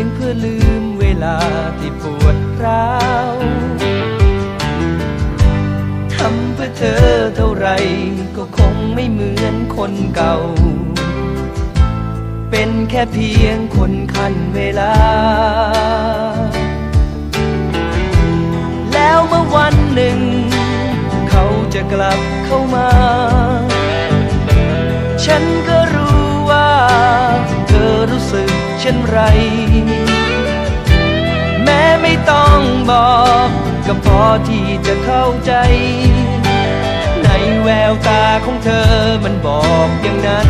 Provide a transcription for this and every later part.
ยงเพื่อลืมเวลาที่ปวดร้าวทำเพื่อเธอเท่าไรก็คงไม่เหมือนคนเก่า เป็นแค่เพียงคนคันเวลา แล้วเมื่อวันหนึ่ง เขาจะกลับเข้ามา ฉันก็รู้ว่า เธอรู้สึกเช่นไร ก็พอที่จะเข้าใจ ในแววตาของเธอมันบอกอย่างนั้น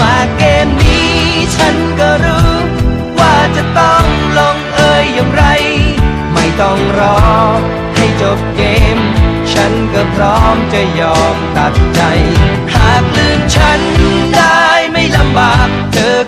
มาเกมนี้ฉันก็รู้ ว่าจะต้องลงเอยอย่างไร ไม่ต้องรอให้จบเกม ฉันก็พร้อมจะยอมตัดใจ หากลืมฉัน